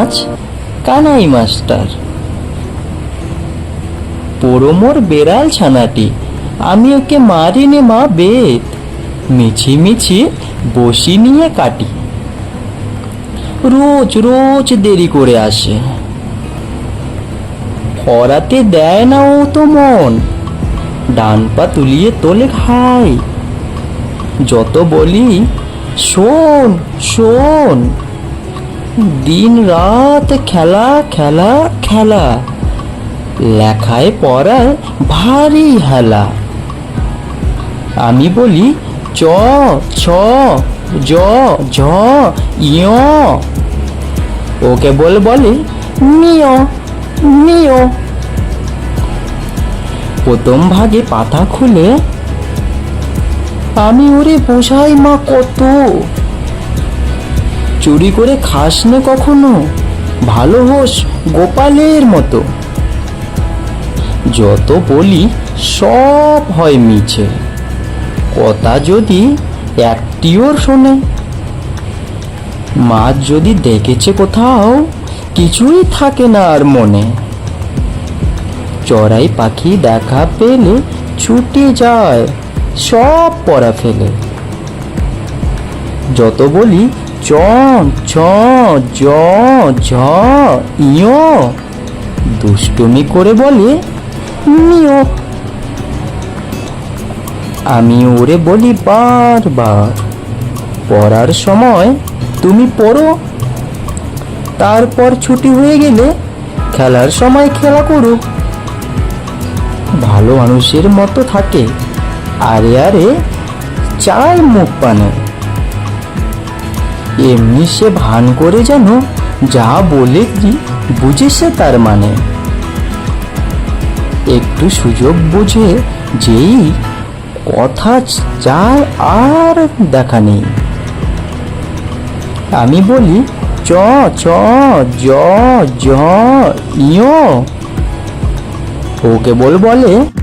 আজ কানাই মাস্টার পোড়োমোর বেড়াল ছানাটি, আমি ওকে মারিনি মা বেত মিছি মিছি বসি নিয়ে কাটি। রোজ রোজ দেরি করে আসে। পড়াতে দেয় না ও তো মন, ডান পা তুলিয়ে তোলে খায়। যত বলি, শোন শোন দিন রাত খেলা খেলা খেলা। লেখায় পড়ায় ভারী হেলা। আমি বলি, চ, ছ, জ, ঝ ইয় ওকে বল বলে, নিয় নিয়। প্রথম ভাগে পাতা খুলে, আমি ওরে বোঝাই মা কত। চুরি করে খাস না কখনো? ভালো হোস গোপালের মতো। যত বলি সব হয় মিছে। কথা যদি একটিও শোনে। মা যদি দেখেছে কোথাও, কিছুই থাকে না আর মনে। চড়াই পাখি দেখা পেলে ছুটে যায়, সব পড়া ফেলে। যত বলি চ ছ জ, ঝ, ইয়। দুষ্টুমি করে বলে, নিয়। আমি ওরে বলি বারবার, পড়ার সময় তুমি পড়ো। তারপর ছুটি হয়ে গেলে খেলার সময় খেলা করো। ভালো মানুষের মতো থাকে, আরে আরে চায় মুখ পানে এমনি সে ভান করে যেন যা বলে কি বুঝে সে তার মানে। একটু সুযোগ বুঝে যেই কথা চায় আর দেখা নেই। আমি বলি, চ চ জ জ ইয়। ওকে বল বলে